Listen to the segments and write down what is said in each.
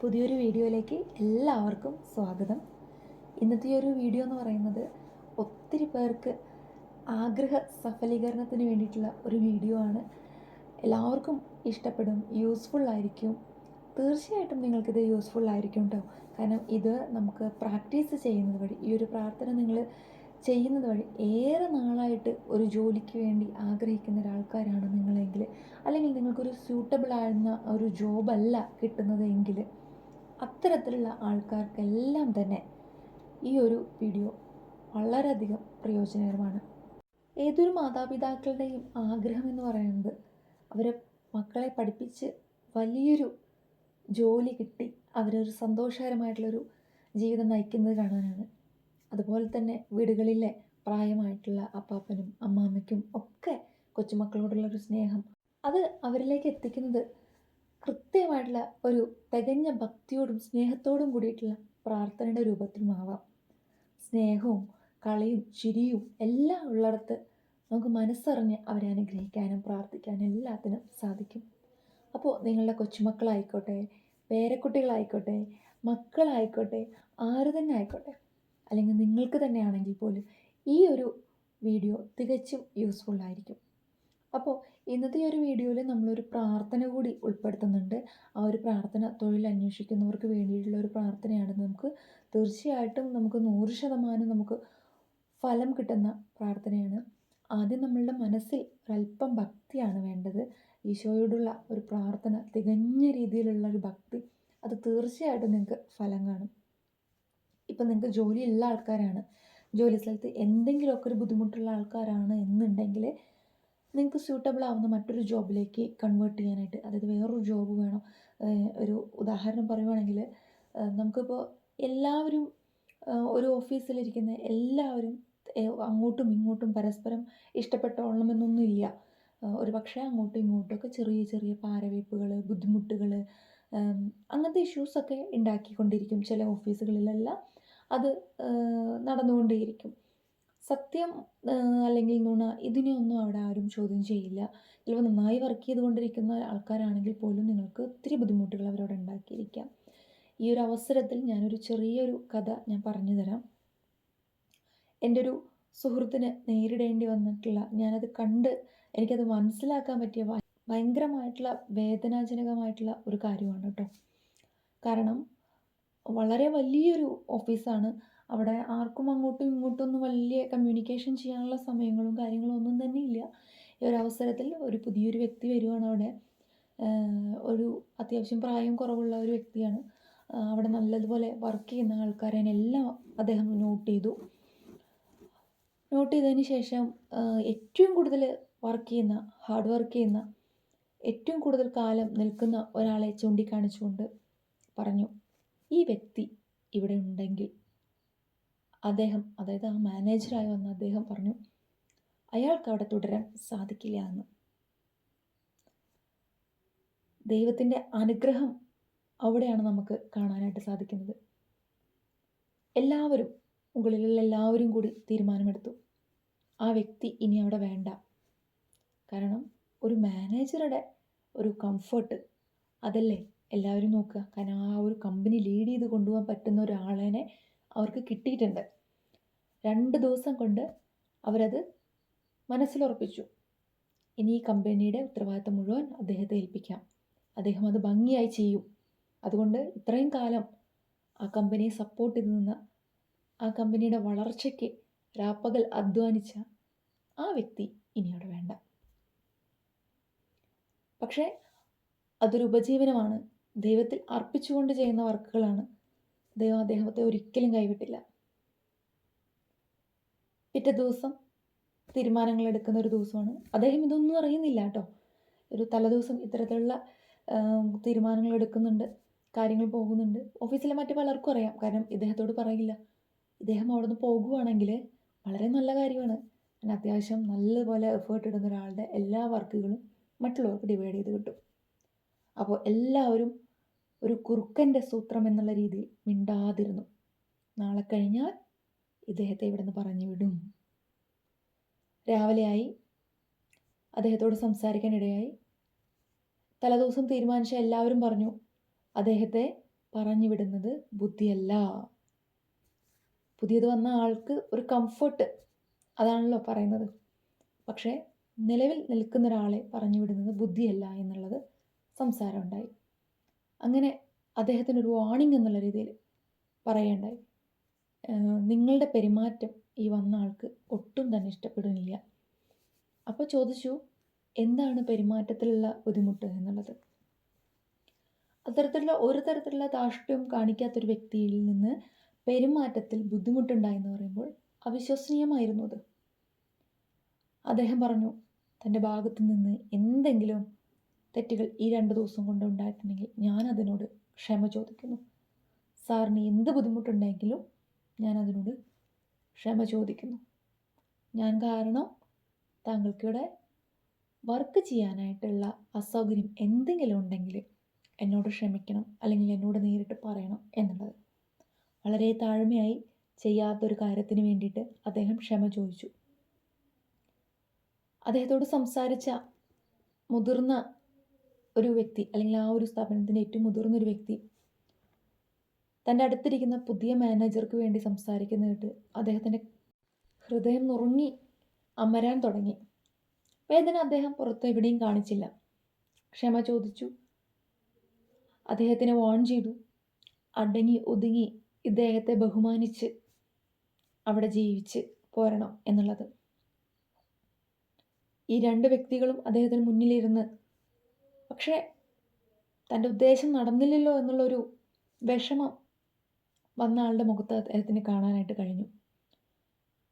പുതിയൊരു വീഡിയോയിലേക്ക് എല്ലാവർക്കും സ്വാഗതം. ഇന്നത്തെ ഒരു വീഡിയോ എന്ന് പറയുന്നത് ഒത്തിരി പേർക്ക് ആഗ്രഹ സഫലീകരണത്തിന് വേണ്ടിയിട്ടുള്ള ഒരു വീഡിയോ ആണ്. എല്ലാവർക്കും ഇഷ്ടപ്പെടും യൂസ്ഫുൾ ആയിരിക്കും. തീർച്ചയായിട്ടും നിങ്ങൾക്കിത് യൂസ്ഫുൾ ആയിരിക്കും കേട്ടോ കാരണം ഇത് നമുക്ക് പ്രാക്ടീസ് ചെയ്യുന്നത് വഴി ഈ ഒരു പ്രാർത്ഥന നിങ്ങൾ ചെയ്യുന്നത് വഴി ഏറെ നാളായിട്ട് ഒരു ജോലിക്ക് വേണ്ടി ആഗ്രഹിക്കുന്ന ഒരാൾക്കാരാണ് നിങ്ങളെങ്കിൽ അല്ലെങ്കിൽ നിങ്ങൾക്കൊരു സ്യൂട്ടബിൾ ആയിരുന്ന ഒരു ജോബല്ല കിട്ടുന്നതെങ്കിൽ അത്തരത്തിലുള്ള ആൾക്കാർക്കെല്ലാം തന്നെ ഈ ഒരു വീഡിയോ വളരെയധികം പ്രയോജനകരമാണ്. ഏതൊരു മാതാപിതാക്കളുടെയും ആഗ്രഹം എന്ന് പറയുന്നത് അവരെ മക്കളെ പഠിപ്പിച്ച് വലിയൊരു ജോലി കിട്ടി അവരൊരു സന്തോഷകരമായിട്ടുള്ളൊരു ജീവിതം നയിക്കുന്നത് കാണാനാണ്. അതുപോലെ തന്നെ വീടുകളിലെ പ്രായമായിട്ടുള്ള അപ്പാപ്പനും അമ്മാമ്മയ്ക്കും ഒക്കെ കൊച്ചുമക്കളോടുള്ളൊരു സ്നേഹം. അത് അവരിലേക്ക് എത്തിക്കുന്നത് കൃത്യമായിട്ടുള്ള ഒരു തികഞ്ഞ ഭക്തിയോടും സ്നേഹത്തോടും കൂടിയിട്ടുള്ള പ്രാർത്ഥനയുടെ രൂപത്തിലുമാവാം. സ്നേഹവും കളിയും ചിരിയും എല്ലാം ഉള്ളിടത്ത് നമുക്ക് മനസ്സറിഞ്ഞ് അവരെ അനുഗ്രഹിക്കാനും പ്രാർത്ഥിക്കാനും എല്ലാത്തിനും സാധിക്കും. അപ്പോൾ നിങ്ങളുടെ കൊച്ചുമക്കളായിക്കോട്ടെ പേരക്കുട്ടികളായിക്കോട്ടെ മക്കളായിക്കോട്ടെ ആര് തന്നെ ആയിക്കോട്ടെ അല്ലെങ്കിൽ നിങ്ങൾക്ക് തന്നെയാണെങ്കിൽ പോലും ഈ ഒരു വീഡിയോ തികച്ചും യൂസ്ഫുൾ ആയിരിക്കും. അപ്പോൾ ഇന്നത്തെ ഒരു വീഡിയോയിൽ നമ്മളൊരു പ്രാർത്ഥന കൂടി ഉൾപ്പെടുത്തുന്നുണ്ട്. ആ ഒരു പ്രാർത്ഥന തൊഴിൽ അന്വേഷിക്കുന്നവർക്ക് വേണ്ടിയിട്ടുള്ള ഒരു പ്രാർത്ഥനയാണ് നമുക്ക് തീർച്ചയായിട്ടും നമുക്ക് നൂറ് ശതമാനം നമുക്ക് ഫലം കിട്ടുന്ന പ്രാർത്ഥനയാണ്. ആദ്യം നമ്മളുടെ മനസ്സിൽ ഒരല്പം ഭക്തിയാണ് വേണ്ടത്. ഈശോയോടുള്ള ഒരു പ്രാർത്ഥന തികഞ്ഞ രീതിയിലുള്ള ഒരു ഭക്തി അത് തീർച്ചയായിട്ടും നിങ്ങൾക്ക് ഫലം കാണും. ഇപ്പം നിങ്ങൾക്ക് ജോലിയുള്ള ആൾക്കാരാണ്. ജോലി സ്ഥലത്ത് എന്തെങ്കിലുമൊക്കെ ഒരു ബുദ്ധിമുട്ടുള്ള ആൾക്കാരാണ് എന്നുണ്ടെങ്കിൽ നിങ്ങൾക്ക് സ്യൂട്ടബിൾ ആവുന്ന മറ്റൊരു ജോബിലേക്ക് കൺവേർട്ട് ചെയ്യാനായിട്ട് അതായത് വേറൊരു ജോബ് വേണം. ഒരു ഉദാഹരണം പറയുവാണെങ്കിൽ നമുക്കിപ്പോൾ എല്ലാവരും ഒരു ഓഫീസിലിരിക്കുന്ന എല്ലാവരും അങ്ങോട്ടും ഇങ്ങോട്ടും പരസ്പരം ഇഷ്ടപ്പെട്ടോളണമെന്നൊന്നുമില്ല. ഒരു പക്ഷേ അങ്ങോട്ടും ഇങ്ങോട്ടുമൊക്കെ ചെറിയ ചെറിയ പാരവയ്പ്പുകൾ ബുദ്ധിമുട്ടുകൾ അങ്ങനത്തെ ഇഷ്യൂസൊക്കെ ഉണ്ടാക്കിക്കൊണ്ടിരിക്കും. ചില ഓഫീസുകളിലെല്ലാം അത് നടന്നുകൊണ്ടേയിരിക്കും. സത്യം അല്ലെങ്കിൽ നുണ ഇതിനെയൊന്നും അവിടെ ആരും ചോദ്യം ചെയ്യില്ല. ചിലപ്പോൾ നന്നായി വർക്ക് ചെയ്തുകൊണ്ടിരിക്കുന്ന ആൾക്കാരാണെങ്കിൽ പോലും നിങ്ങൾക്ക് ഒത്തിരി ബുദ്ധിമുട്ടുകൾ അവരോട് ഉണ്ടാക്കിയിരിക്കാം. ഈ ഒരു അവസരത്തിൽ ഞാനൊരു ചെറിയൊരു കഥ ഞാൻ പറഞ്ഞു തരാം എന്റെ ഒരു സുഹൃത്തിന് നേരിടേണ്ടി വന്നിട്ടുള്ള ഞാനത് കണ്ട് എനിക്കത് മനസ്സിലാക്കാൻ പറ്റിയ ഭയങ്കരമായിട്ടുള്ള വേദനാജനകമായിട്ടുള്ള ഒരു കാര്യമാണ് കേട്ടോ. കാരണം വളരെ വലിയൊരു ഓഫീസാണ് അവിടെ ആർക്കും അങ്ങോട്ടും ഇങ്ങോട്ടൊന്നും വലിയ കമ്മ്യൂണിക്കേഷൻ ചെയ്യാനുള്ള സമയങ്ങളും കാര്യങ്ങളും ഒന്നും തന്നെ ഇല്ല. ഈ ഒരു അവസരത്തിൽ ഒരു പുതിയൊരു വ്യക്തി വരുവാണ് അവിടെ. ഒരു അത്യാവശ്യം പ്രായം കുറവുള്ള ഒരു വ്യക്തിയാണ്. അവിടെ നല്ലതുപോലെ വർക്ക് ചെയ്യുന്ന ആൾക്കാരെ എല്ലാം അദ്ദേഹം നോട്ട് ചെയ്തു. നോട്ട് ചെയ്തതിന് ശേഷം ഏറ്റവും കൂടുതൽ വർക്ക് ചെയ്യുന്ന ഹാർഡ് വർക്ക് ചെയ്യുന്ന ഏറ്റവും കൂടുതൽ കാലം നിൽക്കുന്ന ഒരാളെ ചൂണ്ടിക്കാണിച്ചുകൊണ്ട് പറഞ്ഞു ഈ വ്യക്തി ഇവിടെ ഉണ്ടെങ്കിൽ അദ്ദേഹം അതായത് ആ മാനേജറായി വന്ന അദ്ദേഹം പറഞ്ഞു അയാൾക്ക് അവിടെ തുടരാൻ സാധിക്കില്ല എന്ന്. ദൈവത്തിന്റെ അനുഗ്രഹം അവിടെയാണ് നമുക്ക് കാണാനായിട്ട് സാധിക്കുന്നത്. എല്ലാവരും മുകളിലുള്ള എല്ലാവരും കൂടി തീരുമാനമെടുത്തു. ആ വ്യക്തി ഇനി അവിടെ വേണ്ട. കാരണം ഒരു മാനേജറുടെ ഒരു കംഫർട്ട് അതല്ലേ എല്ലാവരും നോക്കുക. കാരണം ആ ഒരു കമ്പനി ലീഡ് ചെയ്ത് കൊണ്ടുപോകാൻ പറ്റുന്ന ഒരാളെ അവർക്ക് കിട്ടിയിട്ടുണ്ട്. രണ്ട് ദിവസം കൊണ്ട് അവരത് മനസ്സിലുറപ്പിച്ചു. ഇനി ഈ കമ്പനിയുടെ ഉത്തരവാദിത്തം മുഴുവൻ അദ്ദേഹത്തെ ഏൽപ്പിക്കാം. അദ്ദേഹം അത് ഭംഗിയായി ചെയ്യും. അതുകൊണ്ട് ഇത്രയും കാലം ആ കമ്പനിയെ സപ്പോർട്ട് ചെയ്തു നിന്ന ആ കമ്പനിയുടെ വളർച്ചയ്ക്ക് രാപ്പകൽ അധ്വാനിച്ച ആ വ്യക്തി ഇനി അവിടെ വേണ്ട. പക്ഷേ അതൊരു ഉപജീവനമാണ്. ദൈവത്തിൽ അർപ്പിച്ചുകൊണ്ട് ചെയ്യുന്ന വർക്കുകളാണ്. ദൈവം അദ്ദേഹത്തെ ഒരിക്കലും കൈവിട്ടില്ല. പിറ്റേ ദിവസം തീരുമാനങ്ങൾ എടുക്കുന്ന ഒരു ദിവസമാണ്. അദ്ദേഹം ഇതൊന്നും അറിയുന്നില്ല കേട്ടോ. ഒരു തലേദിവസം ഇത്തരത്തിലുള്ള തീരുമാനങ്ങൾ എടുക്കുന്നുണ്ട് കാര്യങ്ങൾ പോകുന്നുണ്ട്. ഓഫീസിലെ മറ്റു പലർക്കും അറിയാം. കാരണം ഇദ്ദേഹത്തോട് പറയില്ല. ഇദ്ദേഹം അവിടെ നിന്ന് പോകുവാണെങ്കിൽ വളരെ നല്ല കാര്യമാണ്. കാരണം അത്യാവശ്യം നല്ലപോലെ എഫേർട്ട് ഇടുന്ന ഒരാളുടെ എല്ലാ വർക്കുകളും മറ്റുള്ളവർക്ക് ഡിവൈഡ് ചെയ്ത് കിട്ടും. അപ്പോൾ എല്ലാവരും ഒരു കുറുക്കന്റെ സൂത്രം എന്നുള്ള രീതിയിൽ മിണ്ടാതിരുന്നു. നാളെ കഴിഞ്ഞാൽ ഇദ്ദേഹത്തെ ഇവിടെ നിന്ന് പറഞ്ഞു വിടും. രാവിലെയായി. അദ്ദേഹത്തോട് സംസാരിക്കാനിടയായി. തലേദിവസം തീരുമാനിച്ച എല്ലാവരും പറഞ്ഞു അദ്ദേഹത്തെ പറഞ്ഞു വിടുന്നത് ബുദ്ധിയല്ല. പുതിയത് വന്ന ആൾക്ക് ഒരു കംഫർട്ട് അതാണല്ലോ പറയുന്നത്. പക്ഷേ നിലവിൽ നിൽക്കുന്ന ഒരാളെ പറഞ്ഞു വിടുന്നത് ബുദ്ധിയല്ല എന്നുള്ളത് സംസാരമുണ്ടായി. അങ്ങനെ അദ്ദേഹത്തിന് ഒരു വാണിംഗ് എന്നുള്ള രീതിയിൽ പറയേണ്ടായി നിങ്ങളുടെ പെരുമാറ്റം ഈ വന്ന ആൾക്ക് ഒട്ടും തന്നെ ഇഷ്ടപ്പെടുന്നില്ല. അപ്പോൾ ചോദിച്ചു എന്താണ് പെരുമാറ്റത്തിലുള്ള ബുദ്ധിമുട്ട് എന്നുള്ളത്? അത്തരത്തിലുള്ള ഒരു തരത്തിലുള്ള ധാർഷ്ട്യവും കാണിക്കാത്തൊരു വ്യക്തിയിൽ നിന്ന് പെരുമാറ്റത്തിൽ ബുദ്ധിമുട്ടുണ്ടായി എന്ന് പറയുമ്പോൾ അവിശ്വസനീയമായിരുന്നു അത്. അദ്ദേഹം പറഞ്ഞു തന്റെ ഭാഗത്തു നിന്ന് എന്തെങ്കിലും തെറ്റുകൾ ഈ രണ്ട് ദിവസം കൊണ്ട് ഉണ്ടായിട്ടുണ്ടെങ്കിൽ ഞാൻ അതിനോട് ക്ഷമ ചോദിക്കുന്നു. സാറിന് എന്ത് ബുദ്ധിമുട്ടുണ്ടെങ്കിലും ഞാൻ അതിനോട് ക്ഷമ ചോദിക്കുന്നു. ഞാൻ കാരണം താങ്കൾക്കിവിടെ വർക്ക് ചെയ്യാനായിട്ടുള്ള അസൗകര്യം എന്തെങ്കിലും ഉണ്ടെങ്കിൽ എന്നോട് ക്ഷമിക്കണം അല്ലെങ്കിൽ എന്നോട് നേരിട്ട് പറയണം എന്നുള്ളത്. വളരെ താഴ്മയായി ചെയ്യാത്തൊരു കാര്യത്തിന് വേണ്ടിയിട്ട് അദ്ദേഹം ക്ഷമ ചോദിച്ചു. അദ്ദേഹത്തോട് സംസാരിച്ച മുതിർന്ന ഒരു വ്യക്തി അല്ലെങ്കിൽ ആ ഒരു സ്ഥാപനത്തിന്റെ ഏറ്റവും മുതിർന്ന ഒരു വ്യക്തി തന്റെ അടുത്തിരിക്കുന്ന പുതിയ മാനേജർക്ക് വേണ്ടി സംസാരിക്കുന്ന കേട്ട് അദ്ദേഹത്തിന്റെ ഹൃദയം നുറുങ്ങി അമരാൻ തുടങ്ങി. വേദന അദ്ദേഹം പുറത്ത് എവിടെയും കാണിച്ചില്ല. ക്ഷമ ചോദിച്ചു. അദ്ദേഹത്തിനെ വാൺ ചെയ്തു. അടങ്ങി ഒതുങ്ങി ഇദ്ദേഹത്തെ ബഹുമാനിച്ച് അവിടെ ജീവിച്ച് പോരണം എന്നുള്ളത്. ഈ രണ്ട് വ്യക്തികളും അദ്ദേഹത്തിന് മുന്നിലിരുന്ന് പക്ഷേ തന്റെ ഉദ്ദേശം നടന്നില്ലല്ലോ എന്നുള്ളൊരു വിഷമം വന്ന ആളുടെ മുഖത്ത് അദ്ദേഹത്തിന് കാണാനായിട്ട് കഴിഞ്ഞു.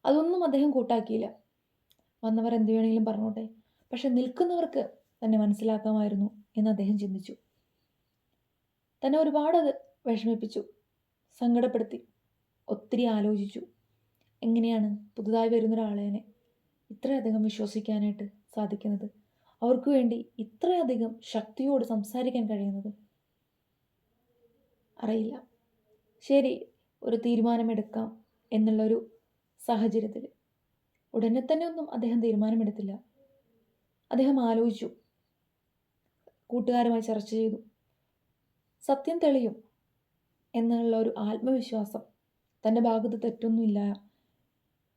അതൊന്നും അദ്ദേഹം കൂട്ടാക്കിയില്ല. വന്നവർ എന്ത് വേണമെങ്കിലും പറഞ്ഞോട്ടെ. പക്ഷെ നിൽക്കുന്നവർക്ക് തന്നെ മനസ്സിലാക്കാമായിരുന്നു എന്ന് അദ്ദേഹം ചിന്തിച്ചു. തന്നെ ഒരുപാട് അത് വിഷമിപ്പിച്ചു സങ്കടപ്പെടുത്തി ഒത്തിരി ആലോചിച്ചു. എങ്ങനെയാണ് പുതുതായി വരുന്ന ഒരാളേനെ ഇത്രയധികം വിശ്വസിക്കാനായിട്ട് സാധിക്കുന്നത്? അവർക്ക് വേണ്ടി ഇത്രയധികം ശക്തിയോട് സംസാരിക്കാൻ കഴിയുന്നത്? അറിയില്ല. ശരി ഒരു തീരുമാനമെടുക്കാം എന്നുള്ളൊരു സാഹചര്യത്തിൽ. ഉടനെ തന്നെ ഒന്നും അദ്ദേഹം തീരുമാനമെടുത്തില്ല. അദ്ദേഹം ആലോചിച്ചു. കൂട്ടുകാരുമായി ചർച്ച ചെയ്തു. സത്യം തെളിയും എന്നുള്ള ഒരു ആത്മവിശ്വാസം തന്റെ ഭാഗത്ത് തെറ്റൊന്നുമില്ല.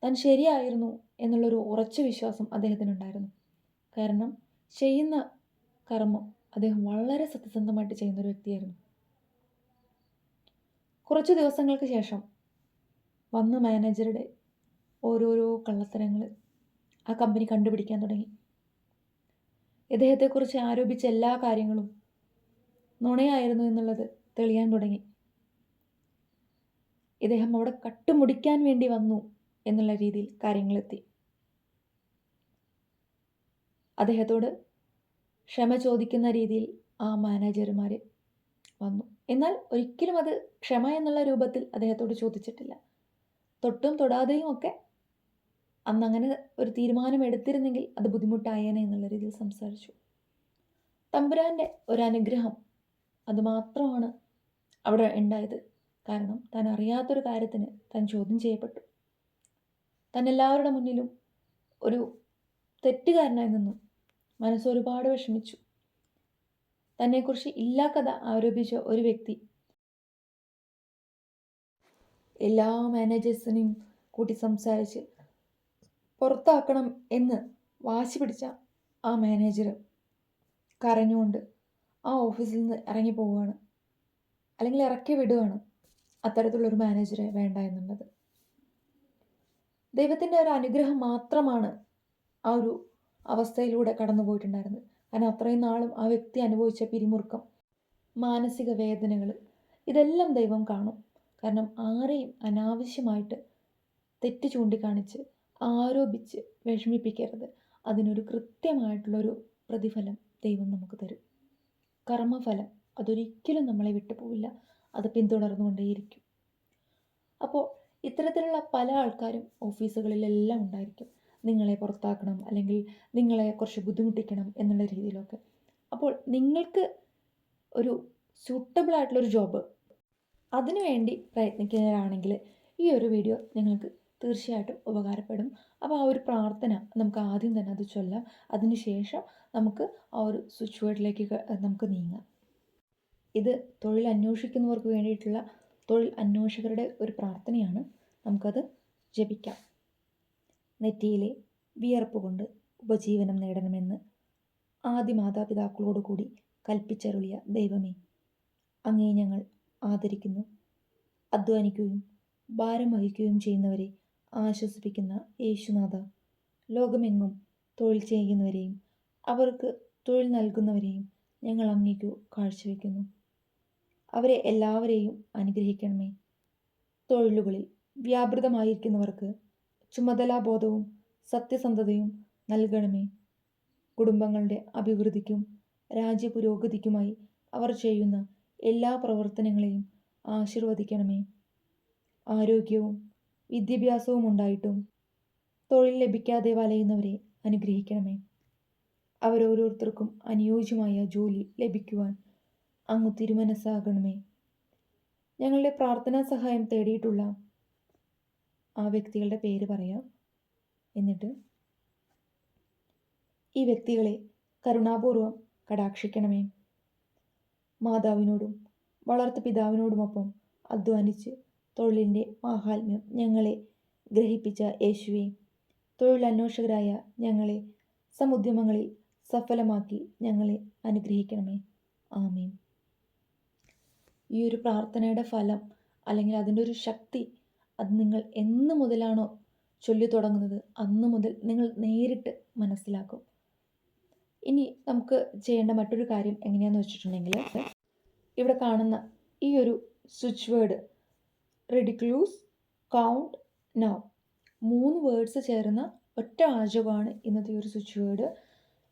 താൻ ശരിയായിരുന്നു എന്നുള്ളൊരു ഉറച്ച വിശ്വാസം അദ്ദേഹത്തിനുണ്ടായിരുന്നു. കാരണം ചെയ്യുന്ന കർമ്മം അദ്ദേഹം വളരെ സത്യസന്ധമായിട്ട് ചെയ്യുന്ന ഒരു വ്യക്തിയായിരുന്നു. കുറച്ച് ദിവസങ്ങൾക്ക് ശേഷം വന്ന മാനേജറുടെ ഓരോരോ കള്ളത്തരങ്ങൾ ആ കമ്പനി കണ്ടുപിടിക്കാൻ തുടങ്ങി. ഇദ്ദേഹത്തെക്കുറിച്ച് ആരോപിച്ച എല്ലാ കാര്യങ്ങളും നുണയായിരുന്നു എന്നുള്ളത് തെളിയാൻ തുടങ്ങി. ഇദ്ദേഹം അവിടെ കട്ടുമുടിക്കാൻ വേണ്ടി വന്നു എന്നുള്ള രീതിയിൽ കാര്യങ്ങളെത്തി. അദ്ദേഹത്തോട് ക്ഷമ ചോദിക്കുന്ന രീതിയിൽ ആ മാനേജർമാർ വന്നു. എന്നാൽ ഒരിക്കലും അത് ക്ഷമ എന്നുള്ള രൂപത്തിൽ അദ്ദേഹത്തോട് ചോദിച്ചിട്ടില്ല. തൊട്ടും തൊടാതെയും ഒക്കെ അന്നങ്ങനെ ഒരു തീരുമാനം എടുത്തിരുന്നെങ്കിൽ അത് ബുദ്ധിമുട്ടായേനെ എന്നുള്ള രീതിയിൽ സംസാരിച്ചു. തമ്പുരാന്റെ ഒരു അനുഗ്രഹം അതുമാത്രമാണ് അവിടെ ഉണ്ടായത്. കാരണം താൻ അറിയാത്തൊരു കാര്യത്തിന് താൻ ചോദ്യം ചെയ്യപ്പെട്ടു. താൻ എല്ലാവരുടെ മുന്നിലും ഒരു തെറ്റുകാരനായി നിന്നു. മനസ്സ് ഒരുപാട് വിഷമിച്ചു. തന്നെക്കുറിച്ച് ഇല്ലാ കഥ ആരോപിച്ച ഒരു വ്യക്തി. എല്ലാ മാനേജേഴ്സിനെയും കൂട്ടി സംസാരിച്ച് പുറത്താക്കണം എന്ന് വാശി പിടിച്ച ആ മാനേജർ കരഞ്ഞുകൊണ്ട് ആ ഓഫീസിൽ നിന്ന് ഇറങ്ങി പോവുകയാണ്. അല്ലെങ്കിൽ ഇറക്കി വിടുകയാണ് അത്തരത്തിലുള്ളൊരു മാനേജറെ വേണ്ട എന്നുള്ളത്. ദൈവത്തിന്റെ ഒരു അനുഗ്രഹം മാത്രമാണ് ആ ഒരു അവസ്ഥയിലൂടെ കടന്നു പോയിട്ടുണ്ടായിരുന്നത് കാരണം അത്രയും നാളും ആ വ്യക്തി അനുഭവിച്ച പിരിമുറുക്കം മാനസിക വേദനകൾ ഇതെല്ലാം ദൈവം കാണും. കാരണം ആരെയും അനാവശ്യമായിട്ട് തെറ്റ് ചൂണ്ടിക്കാണിച്ച് ആരോപിച്ച് വിഷമിപ്പിക്കരുത്. അതിനൊരു കൃത്യമായിട്ടുള്ളൊരു പ്രതിഫലം ദൈവം നമുക്ക് തരും. കർമ്മഫലം അതൊരിക്കലും നമ്മളെ വിട്ടുപോവില്ല. അത് പിന്തുടർന്നുകൊണ്ടേയിരിക്കും. അപ്പോൾ ഇത്തരത്തിലുള്ള പല ആൾക്കാരും ഓഫീസുകളിലെല്ലാം ഉണ്ടായിരിക്കും. നിങ്ങളെ പുറത്താക്കണം അല്ലെങ്കിൽ നിങ്ങളെ കുറച്ച് ബുദ്ധിമുട്ടിക്കണം എന്നുള്ള രീതിയിലൊക്കെ. അപ്പോൾ നിങ്ങൾക്ക് ഒരു സൂട്ടബിൾ ആയിട്ടുള്ളൊരു ജോബ് അതിനു വേണ്ടി പ്രയത്നിക്കുന്നവരാണെങ്കിൽ ഈ ഒരു വീഡിയോ നിങ്ങൾക്ക് തീർച്ചയായിട്ടും ഉപകാരപ്പെടും. അപ്പോൾ ആ ഒരു പ്രാർത്ഥന നമുക്ക് ആദ്യം തന്നെ അത് ചൊല്ലാം. അതിനുശേഷം നമുക്ക് ആ ഒരു സ്വിച്ച് ബോർഡിലേക്ക് നമുക്ക് നീങ്ങാം. ഇത് തൊഴിൽ അന്വേഷിക്കുന്നവർക്ക് വേണ്ടിയിട്ടുള്ള തൊഴിൽ അന്വേഷകരുടെ ഒരു പ്രാർത്ഥനയാണ്. നമുക്കത് ജപിക്കാം. നെറ്റിയിലെ വിയർപ്പ് കൊണ്ട് ഉപജീവനം നേടണമെന്ന് ആദ്യ മാതാപിതാക്കളോടുകൂടി കൽപ്പിച്ചരുളിയ ദൈവമേ അങ്ങേ ഞങ്ങൾ ആദരിക്കുന്നു. അധ്വാനിക്കുകയും ഭാരം വഹിക്കുകയും ചെയ്യുന്നവരെ ആശ്വസിപ്പിക്കുന്ന യേശുനാഥ ലോകമെങ്ങും തൊഴിൽ ചെയ്യുന്നവരെയും അവർക്ക് തൊഴിൽ നൽകുന്നവരെയും ഞങ്ങൾ അങ്ങേക്കു കാഴ്ചവെക്കുന്നു. അവരെ എല്ലാവരെയും അനുഗ്രഹിക്കണമേ. തൊഴിലുകളിൽ വ്യാപൃതമായിരിക്കുന്നവർക്ക് ചുമതലാബോധവും സത്യസന്ധതയും നൽകണമേ. കുടുംബങ്ങളുടെ അഭിവൃദ്ധിക്കും രാജ്യപുരോഗതിക്കുമായി അവർ ചെയ്യുന്ന എല്ലാ പ്രവർത്തനങ്ങളെയും ആശീർവദിക്കണമേ. ആരോഗ്യവും വിദ്യാഭ്യാസവും ഉണ്ടായിട്ടും തൊഴിൽ ലഭിക്കാതെ വലയുന്നവരെ അനുഗ്രഹിക്കണമേ. അവരോരോരുത്തർക്കും അനുയോജ്യമായ ജോലി ലഭിക്കുവാൻ അങ്ങ് തിരുമനസ്സാകണമേ. ഞങ്ങളുടെ പ്രാർത്ഥനാ സഹായം തേടിയിട്ടുള്ള ആ വ്യക്തികളുടെ പേര് പറയാം. എന്നിട്ട് ഈ വ്യക്തികളെ കരുണാപൂർവം കടാക്ഷിക്കണമേ. മാതാവിനോടും വളർത്തു പിതാവിനോടുമൊപ്പം അധ്വാനിച്ച് തൊഴിലിന്റെ മാഹാത്മ്യം ഞങ്ങളെ ഗ്രഹിപ്പിച്ച യേശുവെ തൊഴിലന്വേഷകരായ ഞങ്ങളെ സമുദ്യമങ്ങളിൽ സഫലമാക്കി ഞങ്ങളെ അനുഗ്രഹിക്കണമേ. ആമീൻ. ഈ ഒരു പ്രാർത്ഥനയുടെ ഫലം അല്ലെങ്കിൽ അതിന്റെ ഒരു ശക്തി അത് നിങ്ങൾ എന്ന് മുതലാണോ ചൊല്ലി തുടങ്ങുന്നത്? അന്ന് മുതൽ നിങ്ങൾ നേരിട്ട് മനസ്സിലാക്കും. ഇനി നമുക്ക് ചെയ്യേണ്ട മറ്റൊരു കാര്യം എങ്ങനെയാന്ന് വെച്ചിട്ടുണ്ടെങ്കിൽ ഇവിടെ കാണുന്ന ഈ ഒരു switch word ridiculous count now മൂന്ന് വേർഡ്സ് ചേർന്ന ഒറ്റ വാചകമാണ് ഇന്നത്തെ ഒരു സ്വിച്ച് വേർഡ്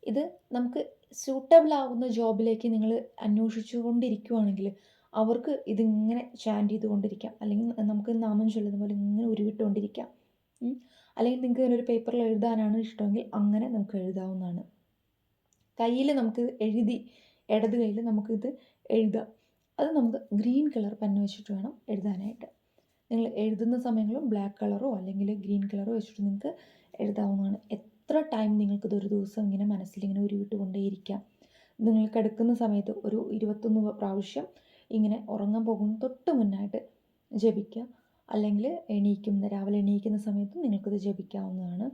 ഇത് നമുക്ക് സ്യൂട്ടബിൾ ആവുന്ന ജോബിലേക്ക് നിങ്ങൾ അന്വേഷിച്ചു കൊണ്ടിരിക്കുവാണെങ്കിൽ അവർക്ക് ഇതിങ്ങനെ ചാന്റ് ചെയ്തുകൊണ്ടിരിക്കാം. അല്ലെങ്കിൽ നമുക്ക് നാമം ചൊല്ലുന്ന പോലെ ഇങ്ങനെ ഉരുവിട്ടുകൊണ്ടിരിക്കാം. അല്ലെങ്കിൽ നിങ്ങൾക്ക് ഇങ്ങനെ ഒരു പേപ്പറിൽ എഴുതാനാണ് ഇഷ്ടമെങ്കിൽ അങ്ങനെ നമുക്ക് എഴുതാവുന്നതാണ്. കയ്യിൽ നമുക്ക് എഴുതി ഇടത് കയ്യിൽ നമുക്കിത് എഴുതാം. അത് നമുക്ക് ഗ്രീൻ കളർ പെൻ വെച്ചിട്ട് വേണം എഴുതാനായിട്ട്. നിങ്ങൾ എഴുതുന്ന സമയങ്ങളും ബ്ലാക്ക് കളറോ അല്ലെങ്കിൽ ഗ്രീൻ കളറോ വെച്ചിട്ട് നിങ്ങൾക്ക് എഴുതാവുന്നതാണ്. എത്ര ടൈം നിങ്ങൾക്കിത് ഒരു ദിവസം ഇങ്ങനെ മനസ്സിലിങ്ങനെ ഉരുവിട്ട് കൊണ്ടേയിരിക്കാം നിങ്ങൾ കിടക്കുന്ന സമയത്ത് ഒരു ഇരുപത്തൊന്ന് പ്രാവശ്യം ഇങ്ങനെ ഉറങ്ങാൻ പോകുന്ന തൊട്ട് മുന്നായിട്ട് ജപിക്കുക. അല്ലെങ്കിൽ എണീക്കുന്ന രാവിലെ എണീക്കുന്ന സമയത്ത് നിങ്ങൾക്കിത് ജപിക്കാവുന്നതാണ്.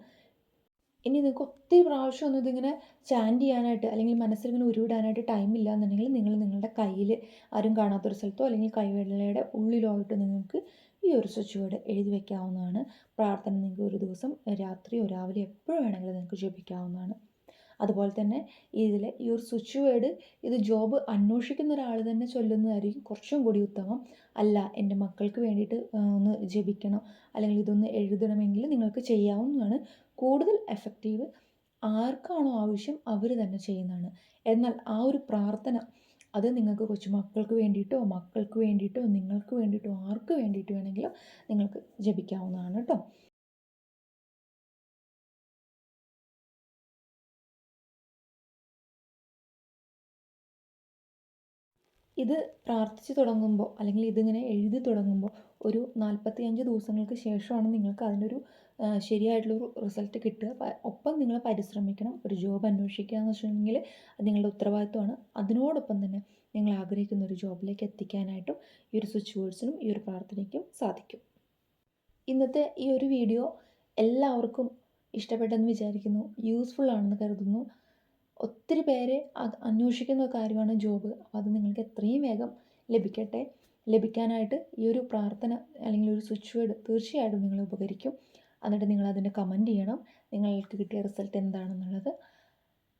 ഇനി നിങ്ങൾക്ക് ഒത്തിരി പ്രാവശ്യം ഒന്നും ഇതിങ്ങനെ ചാന്റ് ചെയ്യാനായിട്ട് അല്ലെങ്കിൽ മനസ്സിലിങ്ങനെ ഉരുവിടാനായിട്ട് ടൈം ഇല്ല എന്നുണ്ടെങ്കിൽ നിങ്ങൾ നിങ്ങളുടെ കയ്യിൽ ആരും കാണാത്തൊരു സ്ഥലത്തോ അല്ലെങ്കിൽ കൈവെള്ളയുടെ ഉള്ളിലോ ആയിട്ട് നിങ്ങൾക്ക് ഈ ഒരു സ്വിച്ച് വേർഡ് എഴുതി വയ്ക്കാവുന്നതാണ് പ്രാർത്ഥന നിങ്ങൾക്ക് ഒരു ദിവസം രാത്രിയോ രാവിലെ എപ്പോഴും വേണമെങ്കിലും നിങ്ങൾക്ക് ജപിക്കാവുന്നതാണ്. അതുപോലെ തന്നെ ഇതിൽ ഈ ഒരു സ്വിച്ച് വേർഡ് ഇത് ജോബ് അന്വേഷിക്കുന്ന ഒരാൾ തന്നെ ചൊല്ലുന്നതായിരിക്കും കുറച്ചും കൂടി ഉത്തമം. അല്ല എന്റെ മക്കൾക്ക് വേണ്ടിയിട്ട് ഒന്ന് ജപിക്കണം അല്ലെങ്കിൽ ഇതൊന്ന് എഴുതണമെങ്കിൽ നിങ്ങൾക്ക് ചെയ്യാവുന്നതാണ്. കൂടുതൽ എഫക്റ്റീവ് ആർക്കാണോ ആവശ്യം അവർ തന്നെ ചെയ്യുന്നതാണ്. എന്നാൽ ആ ഒരു പ്രാർത്ഥന അത് നിങ്ങൾക്ക് കൊച്ചു മക്കൾക്ക് വേണ്ടിയിട്ടോ മക്കൾക്ക് വേണ്ടിയിട്ടോ നിങ്ങൾക്ക് വേണ്ടിയിട്ടോ ആർക്ക് വേണ്ടിയിട്ട് വേണമെങ്കിലും നിങ്ങൾക്ക് ജപിക്കാവുന്നതാണ് കേട്ടോ ഇത് പ്രാർത്ഥിച്ചു തുടങ്ങുമ്പോൾ അല്ലെങ്കിൽ ഇതിങ്ങനെ എഴുതി തുടങ്ങുമ്പോൾ ഒരു നാൽപ്പത്തി അഞ്ച് ദിവസങ്ങൾക്ക് ശേഷമാണ് നിങ്ങൾക്ക് അതിനൊരു ശരിയായിട്ടുള്ളൊരു റിസൾട്ട് കിട്ടുക. ഒപ്പം നിങ്ങൾ പരിശ്രമിക്കണം ഒരു ജോബ് അന്വേഷിക്കുക എന്ന് വെച്ചിട്ടുണ്ടെങ്കിൽ അത് നിങ്ങളുടെ ഉത്തരവാദിത്വമാണ്. അതിനോടൊപ്പം തന്നെ നിങ്ങൾ ആഗ്രഹിക്കുന്ന ഒരു ജോബിലേക്ക് എത്തിക്കാനായിട്ടും ഈ ഒരു സ്വിച്ച് വേർഡ്സിനും ഈ ഒരു പ്രാർത്ഥനയ്ക്കും സാധിക്കും. ഇന്നത്തെ ഈ ഒരു വീഡിയോ എല്ലാവർക്കും ഇഷ്ടപ്പെട്ടെന്ന് വിചാരിക്കുന്നു. യൂസ്ഫുൾ ആണെന്ന് കരുതുന്നു. ഒത്തിരി പേര് അത് അന്വേഷിക്കുന്ന കാര്യമാണ് ജോബ്. അപ്പോൾ അത് നിങ്ങൾക്ക് എത്രയും വേഗം ലഭിക്കട്ടെ. ലഭിക്കാനായിട്ട് ഈ ഒരു പ്രാർത്ഥന അല്ലെങ്കിൽ ഒരു സ്വിച്ച് വേർഡ് തീർച്ചയായിട്ടും നിങ്ങളെ ഉപകരിക്കും. എന്നിട്ട് നിങ്ങൾ അതിന്റെ കമന്റ് ചെയ്യണം. നിങ്ങൾക്ക് കിട്ടിയ റിസൾട്ട് എന്താണെന്നുള്ളത്.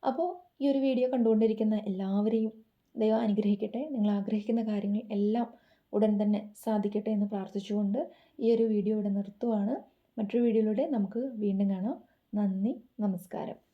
അപ്പോൾ ഈ ഒരു വീഡിയോ കണ്ടുകൊണ്ടിരിക്കുന്ന എല്ലാവരെയും ദൈവം അനുഗ്രഹിക്കട്ടെ. നിങ്ങൾ ആഗ്രഹിക്കുന്ന കാര്യങ്ങൾ എല്ലാം ഉടൻ തന്നെ സാധിക്കട്ടെ എന്ന് പ്രാർത്ഥിച്ചുകൊണ്ട് ഈ ഒരു വീഡിയോ ഇവിടെ നിർത്തുവാണ്. മറ്റൊരു വീഡിയോയിലൂടെ നമുക്ക് വീണ്ടും കാണാം. നന്ദി. നമസ്കാരം.